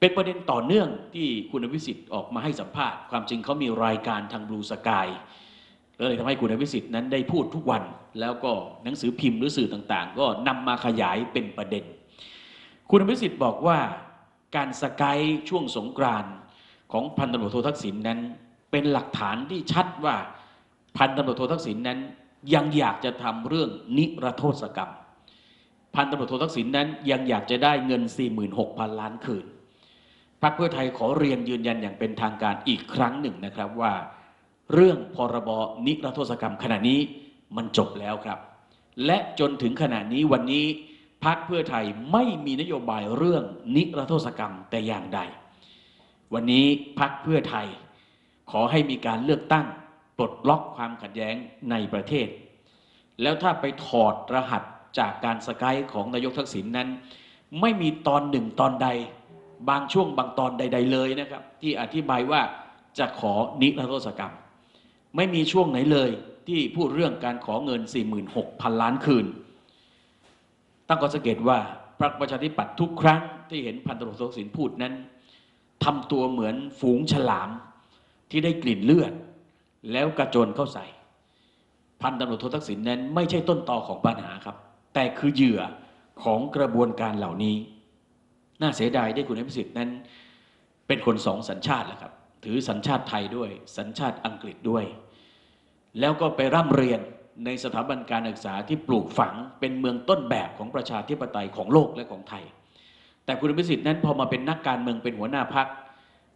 เป็นประเด็นต่อเนื่องที่คุณอภิสิทธิ์ออกมาให้สัมภาษณ์ ความจริงเขามีรายการทางบลูสกายเลยทำให้คุณอภิสิทธิ์นั้นได้พูดทุกวัน แล้วก็หนังสือพิมพ์หรือสื่อต่างๆ ก็นำมาขยายเป็นประเด็น คุณอภิสิทธิ์บอกว่าการสกายช่วงสงกรานของพันตำรวจโททักษิณนั้น เป็นหลักฐานที่ชัดว่าพันตำรวจโททักษิณนั้น ยังอยากจะทำเรื่องนิรโทษกรรม พันตำรวจโททักษิณนั้นยังอยากจะได้เงิน 46,000 ล้านคืน พรรคเพื่อไทยขอเรียนยืนยันอย่างเป็นทางการอีกครั้งหนึ่งนะครับว่า เรื่องพรบนิรโทษกรรมขณะนี้มันจบแล้วครับ และจนถึงขณะนี้วันนี้พรรคเพื่อไทยไม่มีนโยบายเรื่องนิรโทษกรรมแต่อย่างใด วันนี้พรรคเพื่อไทย ขอให้มีการเลือกตั้งปลดล็อกความขัดแย้งในประเทศ แล้วถ้าไปถอดรหัสจากการสกายของนายกทักษิณนั้น ไม่มีตอนหนึ่งตอนใด บางช่วงบางตอนใด ๆ เลยนะครับ ที่อธิบายว่าจะขอนิรโทษกรรม ไม่มีช่วงไหนเลยที่พูดเรื่องการขอเงิน 46,000 ล้านคืน ตั้งข้อสังเกตว่าพรรคประชาธิปัตย์ทุกครั้งที่เห็นพันตรวจโททักษิณพูดนั้นทำตัวเหมือนฝูงฉลามที่ได้กลิ่นเลือด แล้วกระโจนเข้าใส่ พันตำรวจโททักษิณนั้น ไม่ใช่ต้นตอของปัญหาครับ แต่คือเหยื่อของกระบวนการเหล่านี้ น่าเสียดายที่คุณอภิสิทธิ์นั้น เป็นคนสองสัญชาติแหละครับ ถือสัญชาติไทยด้วย สัญชาติอังกฤษด้วย แล้วก็ไปร่ำเรียนในสถาบันการศึกษาที่ปลูกฝังเป็นเมืองต้นแบบของประชาธิปไตยของโลกและของไทย แต่คุณอภิสิทธิ์นั้นพอมาเป็นนักการเมืองเป็นหัวหน้าพัก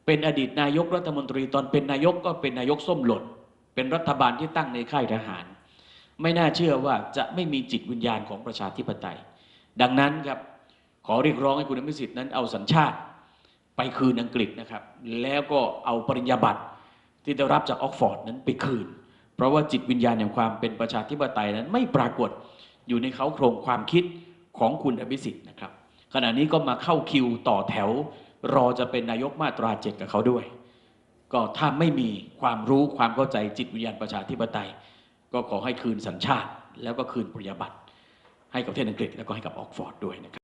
เป็นอดีตนายกรัฐมนตรีตอนเป็นนายกก็เป็นนายกส้มหล่นเป็นรัฐบาลที่ตั้งในค่ายทหาร ไม่น่าเชื่อว่าจะไม่มีจิตวิญญาณของประชาธิปไตย ดังนั้นครับ ขอเรียกร้องให้คุณอภิสิทธิ์นั้นเอาสัญชาติไปคืนอังกฤษนะครับ แล้วก็เอาปริญญาบัตรที่ได้รับจากออกฟอร์ดนั้นไปคืน เพราะว่าจิตวิญญาณแห่งความเป็นประชาธิปไตยนั้นไม่ปรากฏอยู่ในเขาโครงความคิดของคุณอภิสิทธิ์นะครับ ขณะนี้ก็มาเข้าคิวต่อแถว รอจะเป็นนายกมาตราเจ็ดกับเขาด้วย ก็ถ้าไม่มีความรู้ความเข้าใจจิตวิญญาณประชาธิปไตย ก็ขอให้คืนสัญชาติ แล้วก็คืนปริญญาบัตรให้กับประเทศอังกฤษแล้วก็ให้กับออกฟอร์ดด้วยนะครับ